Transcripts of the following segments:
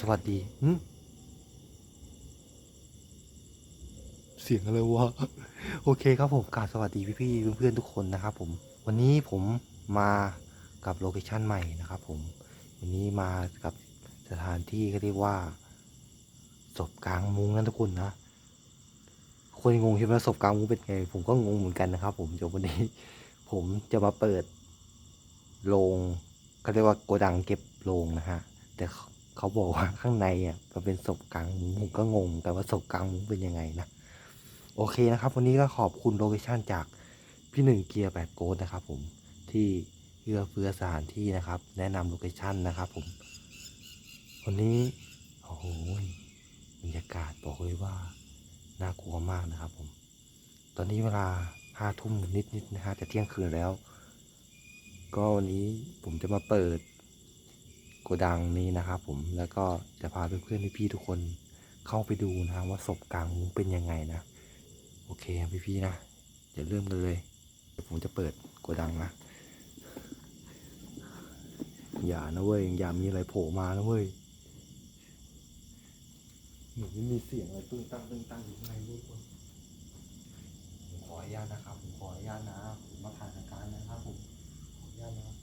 สวัสดีเสียงอะไรวะ โอเคครับผมกราบสวัสดีพี่ๆเพื่อนๆทุกคนนะครับผม วันนี้ผมมากับโลเคชั่นใหม่นะครับผม วันนี้มากับสถานที่ก็เรียกว่าศพกลางมุ้งนะทุกคนนะคนงงใช่ไหมศพกลางมุ้งเป็นไง ผมก็งงเหมือนกันนะครับ ผมเดี๋ยววันนี้ ผมจะมาเปิดโรงเขาเรียกว่าโกดังเก็บโรงนะฮะ แต่ เขาบอกว่าข้างในอะมันเป็นศพกลางมุ้งผมก็งงแต่ว่าศพกลางมุ้งเป็นยังไงนะโอเคนะครับ วันนี้ก็ขอบคุณโลเคชั่นจากพี่หนึ่งเกียร์แปดโกดนะครับผมที่เอื้อเฟื้อสถานที่นะครับ แนะนำโลเคชั่นนะครับผมวันนี้โอ้โหบรรยากาศบอกเลยว่าน่ากลัวมากนะครับผม ตอนนี้เวลาห้าทุ่มนิดๆนะฮะจะเที่ยงคืนแล้ว ก็วันนี้ผมจะมาเปิด โกดังนี้นะครับผมแล้วก็จะพาเพื่อนๆพี่ๆทุกคนเข้าไปดูนะว่าศพกลางมุ้งเป็นยังไงนะ โอเคพี่ๆนะเดี๋ยวเริ่มกันเลยเดี๋ยวผมจะเปิดโกดังนะอย่านะเว้ยอย่ามีอะไรโผล่มานะเว้ยหมือนไม่มีเสียงอะไรตึ้งตั้งตึ้งตั้งอยู่ข้างในด้วยผมขออนุญาตนะครับผมขออนุญาตนะผมมาถ่ายรายการนะครับผมขออนุญาตนะ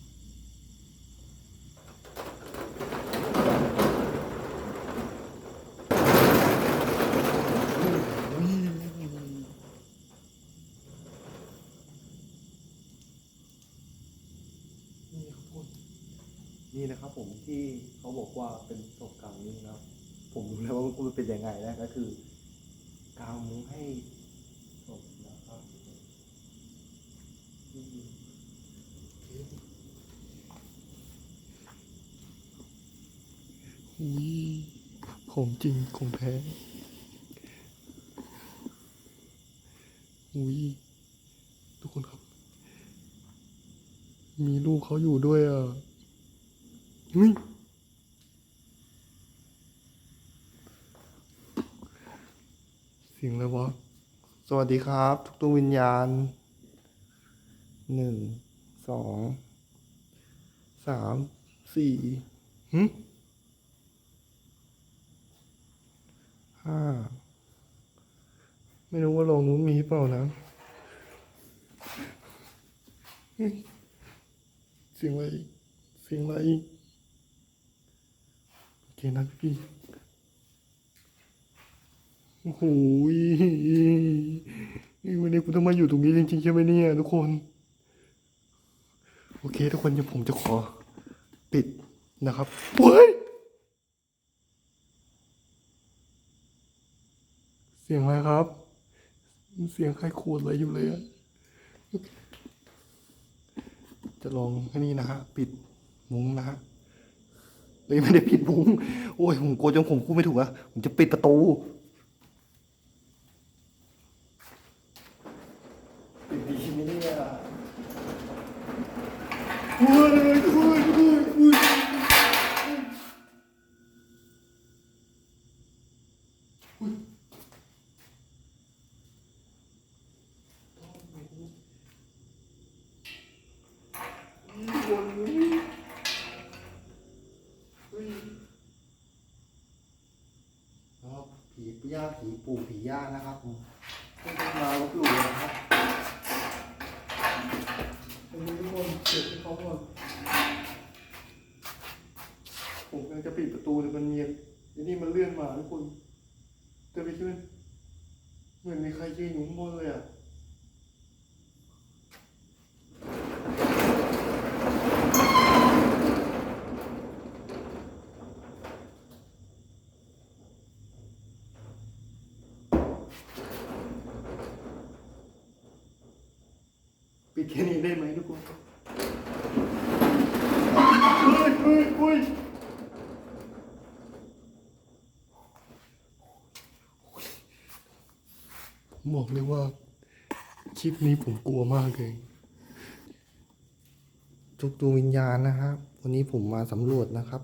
นี่ครับผม นี่นะครับ ผมที่เขาบอกว่าเป็นศพกลางมุ้งนะครับ ผมรู้แล้วว่ามันเป็นยังไงนะก็คือกางมุ้งให้ศพนะครับอุ้ยของจริงของแท้อุ้ยทุกคนครับ มีลูกเขาอยู่ด้วยอะ อุ้ยเสียงอะไรวะสวัสดีครับ ทุกดวงวิญญาณหนึ่งสองสามสี่หห้าไม่รู้ว่าโรงนู้นมีเปล่านะเฮ้ยเสียงอะไรเสียงอะไร นะพี่โอ้โหวันนี้กูต้องมาอยู่ตรงนี้จริงๆใช่ไหมเนี่ยทุกคน โอเค ทุกคนเดี๋ยวผมจะขอปิดนะครับเฮ้ยเสียงอะไรครับ เสียงใครขูดอะไรอยู่เลยอะจะลองแค่นี้นะฮะ ปิดมุ้งนะฮะ เฮ้ยไม่ได้ปิดมุ้งโอ้ยผมกลัวจนผมพูดไม่ถูกอะผมจะปิดประตู ปิดดีไหมเนี่ยโอ้ยโอ้ยโอ้ยโอ้ยครับ ผีย่าผีปู่ผีย่านะครับผมไม่ต้องมาลบหลู่นะครับอันนี้ทุกคนเก็บให้เขาก่อนผมกำลังจะปิดประตูแต่มันเงียบอันนี้มันเลื่อนมาทุกคนเดินไปขึ้นเหมือนมีใครยืนอยู่ข้างบนเลยอะ ปิดแค่นี้ได้ไหมทุกคนเฮ้ยเฮ้ยเฮ้ยบอกเลยว่า คลิปนี้ผมกลัวมากเลยทุกดวงวิญญาณนะครับ วันนี้ผมมาสำรวจนะครับ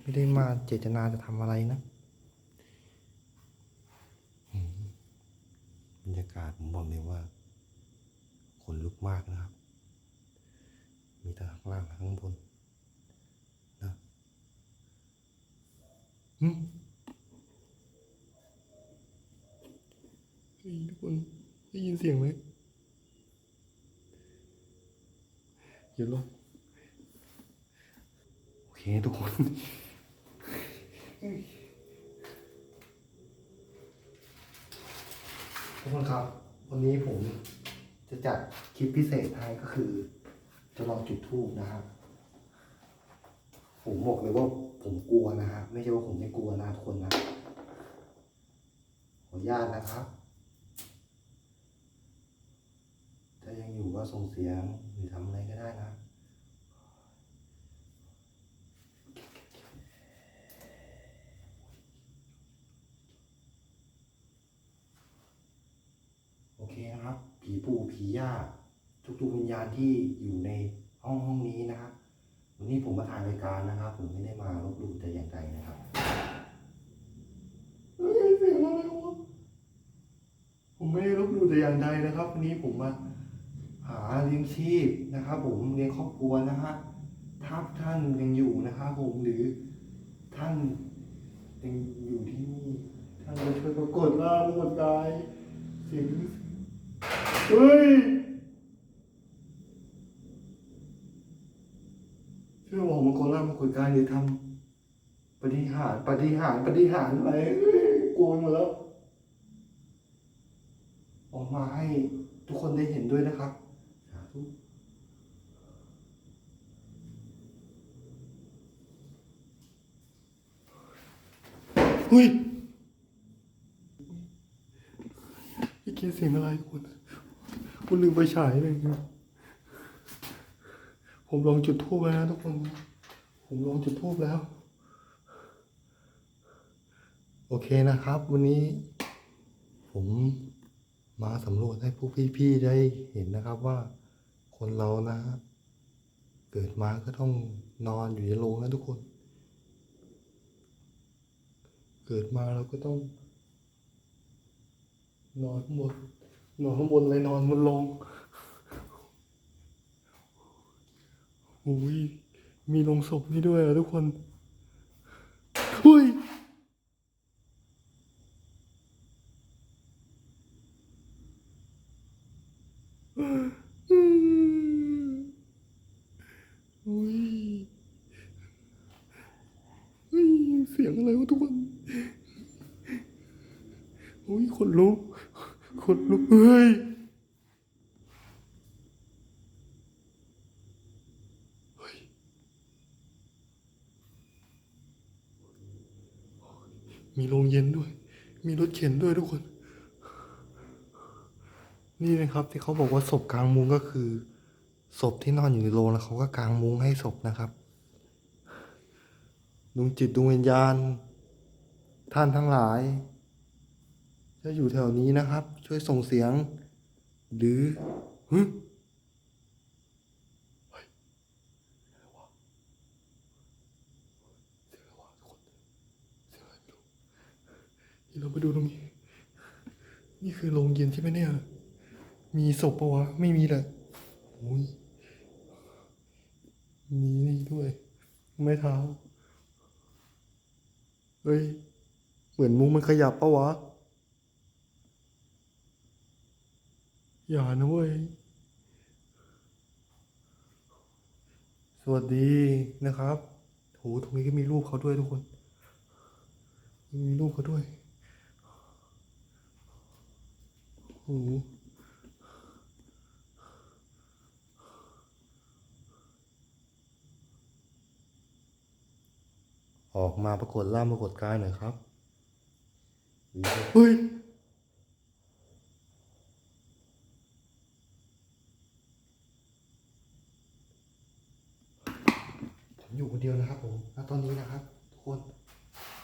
ไม่ได้มาเจตนาจะทำอะไรนะอืมบรรยากาศผมบอกเลยว่าข นลุกมากนะครับ มีทั้งข้างล่างและข้างบนนะหึทุกคนได้ยินเสียงไหมอย่าลงโอเคทุกคนทุกคนครับ วันนี้ผม จะจัดคลิปพิเศษให้ก็คือ จะลองจุดทูบนะครับ ผมบอกเลยว่าผมกลัวนะฮะไม่ใช่ว่าผมไม่กลัวนะทุกคนนะขออนุญาตนะครับถ้ายังอยู่ก็ส่งเสียงหรือทำอะไรก็ได้นะ โอเคนะครับ ผีปู่ผีย่าทุกดวงวิญญาณที่อยู่ในห้องห้องนี้นะครับวันนี้ผมมาถ่ายรายการนะครับ ผมไม่ได้มาลบหลู่แต่อย่างใดนะครับเฮ้ยเสียงอะไรวะผมไม่ได้ลบหลู่แต่อย่างใดนะครับวันนี้ผมมาหาเลี้ยงชีพนะครับ ผมเลี้ยงครอบครัวนะฮะถ้าท่านยังอยู่นะครับผมหรือท่านยังอยู่ที่นี่ท่านก็ช่วยปรากฏร่างปรากฏกายเสียง เฮ้ยช่วยบอกมากฏร่างปรากฏกายหรือทำปฏิหารปฏิหารปฏิหารอะไรกลัวหมดแล้ว ออกมาให้ทุกคนได้เห็นด้วยนะครับสาธุเฮ้ยพี่เกียเสียงอะไรคุณคุ ณลืมไปฉายเลยผมลองจุดทูบแล้วนะทุกคน ผมลองจุดทูบแล้ว โอเคนะครับ วันนี้ ผมมาสำรวจให้พวกพี่ๆได้เห็นนะครับว่าคนเรานะ เกิดมาก็ต้องนอนอยู่ในโรงนะทุกคน เกิดมาเราก็ต้องนอนข้างบน นอนข้างบนเลยนอนบนลงอุ้ยมีลงศพนี่ด้วยอะทุกคนอุ้ย อืมอุ้ยอุ้ยเสียงอะไรวะทุกคนอุ้ยขนลุกขนลุกเฮ้ยเฮ้ย มีโรงเย็นด้วย มีรถเข็นด้วยทุกคน นี่นะครับที่เขาบอกว่าศพกลางมุ้งก็คือศพที่นอนอยู่ในโรงแล้วเขาก็กางมุ้งให้ศพนะครับดวงจิตดวงวิญญาณ ท่านทั้งหลายจะอยู่แถวนี้นะครับ ช่วยส่งเสียง หรือฮึเฮ้ยเสียงอะไรวะเสียงอะไรวะทุกคนเสียงอะไรไม่รู้นี่ เราไปดูตรงนี้ นี่คือโรงเย็นใช่ไหมเนี่ย มีศพปะวะ ไม่มีแหละโอ้ยมีนี่ด้วย ไม้เท้า เฮ้ย เหมือนมุ้งมันขยับปะวะ อย่านะเว้ย สวัสดีนะครับโหตรงนี้ก็มีรูปเขาด้วยทุกคน มีรูปเขาด้วย โอ้ออกมาปรากฏร่างปรากฏกายหน่อยครับ เฮ้ย ผมอยู่คนเดียวนะครับผมณตอนนี้นะครับ ทุกคน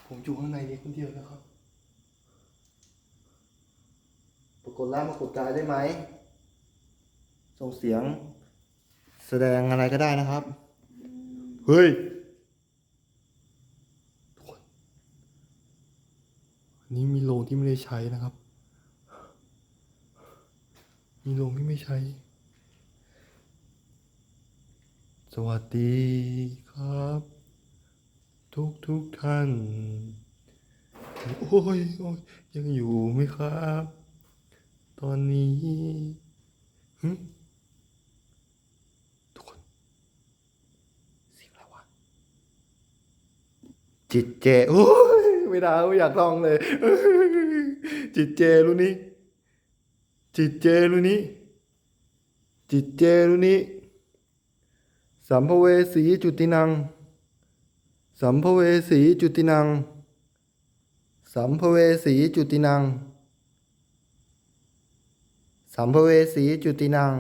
ผมอยู่ข้างในนี้คนเดียวนะครับ ปรากฏร่างปรากฏกายได้ไหม ส่งเสียง แสดงอะไรก็ได้นะครับ เฮ้ยนนี้มีโรงที่ไม่ได้ใช้นะครับ มีโรงที่ไม่ใช้ สวัสดีครับ ทุกทุกท่าน โอ้ยโอ้ยยังอยู่ไหมครับ ตอนนี้หึทุกคนเสียงอะไรวะจิตเจโอ้ยไม่ได้ไม่อยากลองเลย จิตเจรู้นี้ จิตเจรู้นี้ จิตเจรู้นี้ สัมภเวสีจุตินัง สัมภเวสีจุตินัง สัมภเวสีจุตินัง สัมภเวสีจุตินัง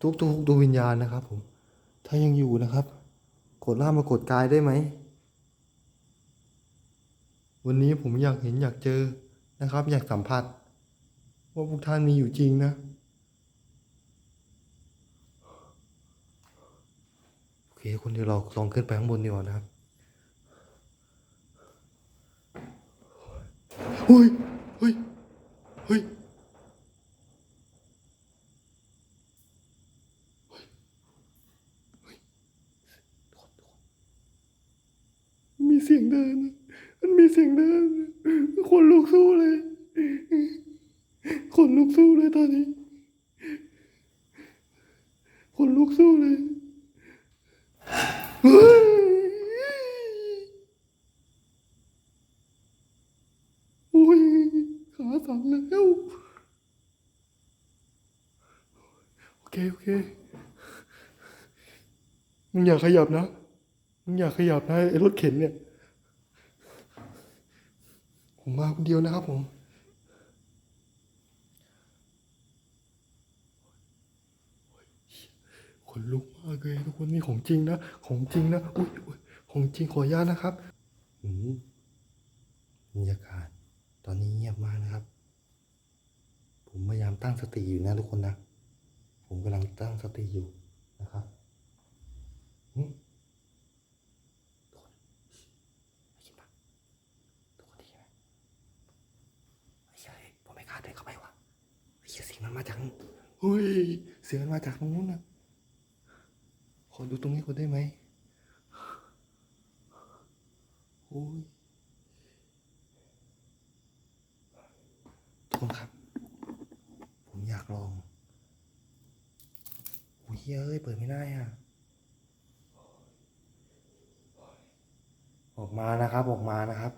ทุกทุกดวงวิญญาณนะครับผม ถ้ายังอยู่นะครับ กดล่ามมากดกายได้ไหม วันนี้ผมอยากเห็นอยากเจอนะครับ อยากสัมผัส ว่าพวกท่านมีอยู่จริงนะ โอเคคนเดียวเราลองขึ้นไปข้างบนดีกว่านะครับเฮ้ยเฮ้ย เฮ้ยมีเสียงเดิน มันมีเสียงเดิน คนลุกสู้เลย คนลุกสู้เลยตอนนี้ คนลุกสู้เลยเฮ้ย โอ้ย ขาสั่นแล้วโอเคโอเคมึงอย่าขยับนะมึงอย่าขยับนะไอ้รถเข็นเนี่ย ผมมาคนเดียวนะครับผมขนลุกมากเลยทุกคนนี่ของจริงนะของจริงนะอุ้ยอุ๊ยของจริงขออนุญาตนะครับอืมบรรยากาศ อนนี้เงียบมากนะครับ ผมพยายามตั้งสติอยู่นะทุกคนนะ ผมกำลังตั้งสติอยู่นะครับหึทุกคนได้ยินปะทุกคนได้ยินไหมไม่ใช่ผมไม่กล้าเดินเข้าไปว่ะเสียงมันมาจากเฮ้ย เสียงมันมาจากตรงนู้นนะขอดูตรงนี้ก่อนได้ไหมโอ้ย ทุกคนครับ ผมอยากลองโอ้ยเหี้ยเอ้ย เปิดไม่ได้อะ ออกมานะครับ ออกมานะครับ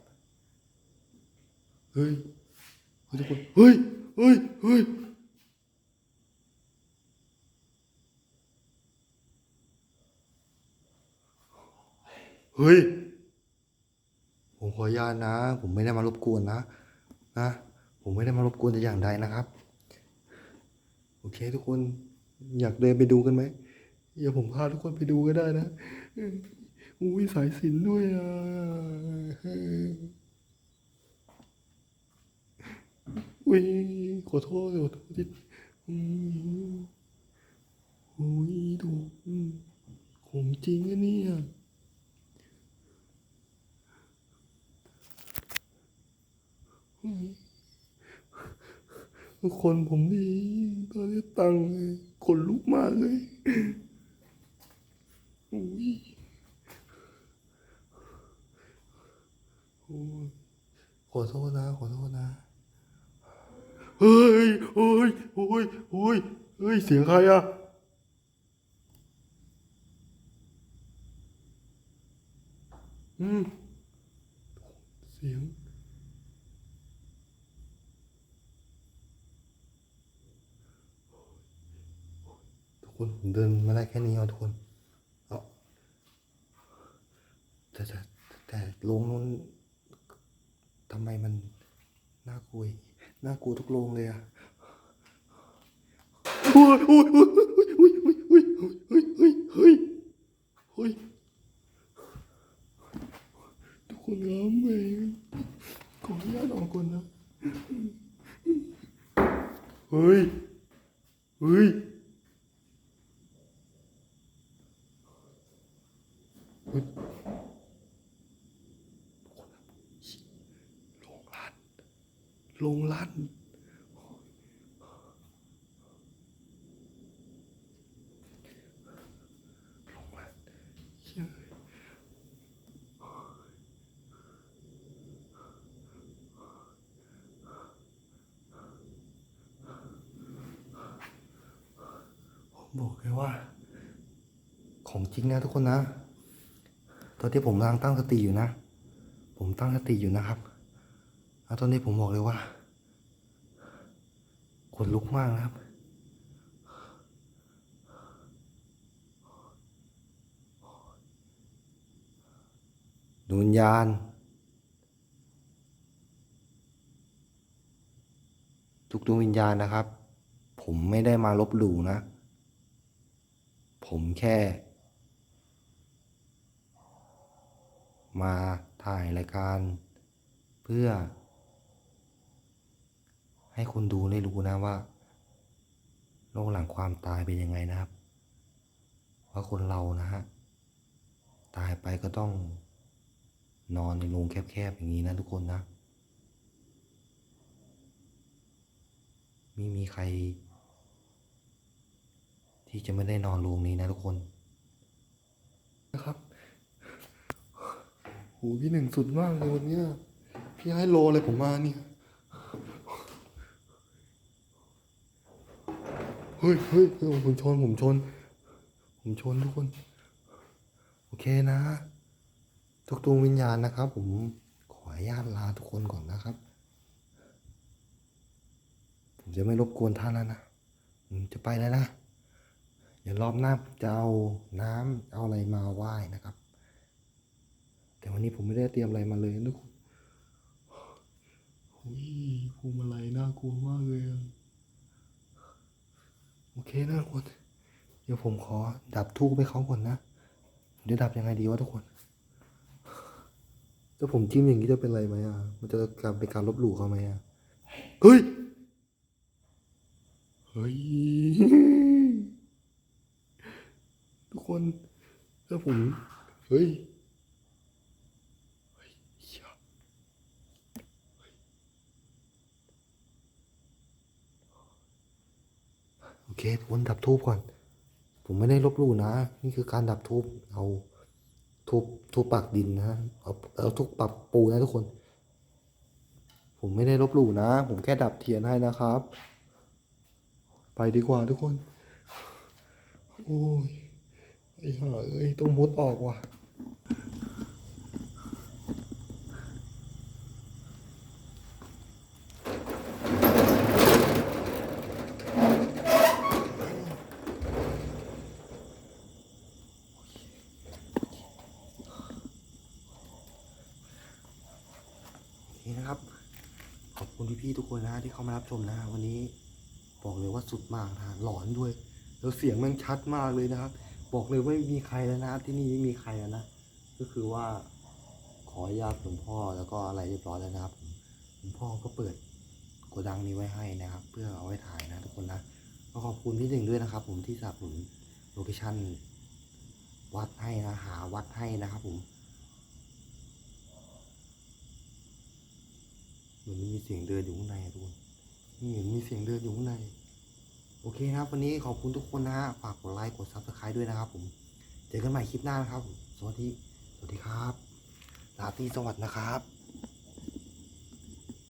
เฮ้ยเฮ้ยทุกคนเฮ้ยเฮ้ยเฮ้ยเฮ้ยผมขออนุญาตนะ ผมไม่ได้มารบกวนนะนะผมไม่ได้มารบกวนแต่อย่างใดนะครับ โอเค ทุกคนอยากเดินไปดูกันไหมเดี๋ยวผมพาทุกคนไปดูก็ได้นะอุ้ยสายสินด้วยอะ อุ้ยขอโทษขอโทษที่อุ้ยดูอืมของจริงอะเนี่ยอืมทุกคนผมดีตอนนี้ตังค์ขนลุกมากเลยอุ้ยโอ้ยขอโทษนะ ขอโทษนะ เฮ้ยเฮ้ยเฮ้ยเฮ้ยเฮ้ย เสียงใครอะอืม เสียง ทุกคนผมเดินมาได้แค่นี้เอาทุกคนเอาแต่แต่แต่โรงนู้นทำไมมันน่ากลัวอย่างงี้ น่ากลัวทุกโรงเลยอะโอ้ยโอ้ยโอ้ยโอ้ยโอ้ยโอ้ยโอ้ยโอ้ยเฮ้ยเฮ้ยทุกคนร้องเองขออนุญาตออกก่อนนะเฮ้ยเฮ้ย ลงลัดลงลัดเชี่ยผมบอกเลยว่า ของจริงนะทุกคนนะ ตอนที่ผมกำลังตั้งสติอยู่นะ ผมตั้งสติอยู่นะครับ แล้วตอนนี้ผมบอกเลยว่าขนลุกมากนะครับดวงวิญญาณ ทุกดวงวิญญาณนะครับ ผมไม่ได้มาลบหลู่นะ ผมแค่ มาถ่ายรายการเพื่อ ให้คนดูได้รู้นะว่าโลกหลังความตายเป็นยังไงนะครับ ว่าคนเรานะฮะตายไปก็ต้องนอนในโรงแคบๆอย่างนี้นะทุกคนนะไม่มีใคร ที่จะไม่ได้นอนโรงนี้นะทุกคนนะครับโหพี่หนึ่งสุดมากเลยวันนี้พี่ให้โลเลยผมมาเนี่ย เฮ้ยเฮ้ยผมชน ผมชน ผมชนทุกคน โอเคนะ ทุกดวงวิญญาณนะครับ ผมขออนุญาตลาทุกคนก่อนนะครับ ผมจะไม่รบกวนท่านแล้วนะ ผมจะไปแล้วนะเดี๋ยวรอบหน้าผมจะเอาน้ำเอาอะไรมาไหว้นะครับ แต่วันนี้ผมไม่ได้เตรียมอะไรมาเลยทุกคนโอ้ยพวงมาลัยน่ากลัวมากเลยอะ เคนะทุกคน เดี๋ยวผมขอดับทูบให้เขาก่อนนะเดี๋ยวดับยังไงดีวะทุกคนถ้าผมจิ้มอย่างนี้จะเป็นไรไหมอะ มันจะกลายเป็นการลบหลู่เขาไหมอะ เฮ้ย เฮ้ย ทุกคน ถ้าผม เฮ้ย เฮ้ยเหี้ย โอ เคทุกคนดับทูบก่อน ผมไม่ได้ลบลู่นะ นี่คือการดับทูบเอาทูบทูบปักดินนะ เอาเอาทูบปักปูนะทุกคน ผมไม่ได้ลบลู่นะ ผมแค่ดับเทียนให้นะครับ ไปดีกว่าทุกคน โอ้ยไอ้ห่าเอ้ยต้องมุดออกว่ะ นี่นะครับ ขอบคุณพี่ๆากที่เข้ามารับชมนะวันนี้บอกเลยว่าสุดมากนะหลอนด้วย แล้วเสียงมันชัดมากเลยนะครับ บอกเลยว่าไม่มีใครแล้วนะที่นี่ไม่มีใครแล้วนะก็คือว่า ขอญาตหลวงพ่อแล้วก็อะไรเรียบร้อยแล้วนะครับหลวงพ่อก็เปิดโกดังนี้ไว้ให้นะครับ เพื่อเอาไว้ถ่ายนะทุกคนนะก็ขอบคุณพี่หนึ่งด้วยนะครับ ผมที่สนับสนุนโลเคชั่นวัดให้นะหาวัดให้นะครับผม เห มือนมันมีเสียงเดินอยู่ข้างในทุกคนนี่เห็นมีเสียงเดินอยู่ข้างใน โอเคนะครับ วันนี้ขอบคุณทุกคนนะฮะฝากกดไลค์กดซับสไครต์ด้วยนะครับ ผม เจอกันใหม่คลิปหน้านะครับ สวัสดี สวัสดีครับลาตรีสวัสดีนะครับ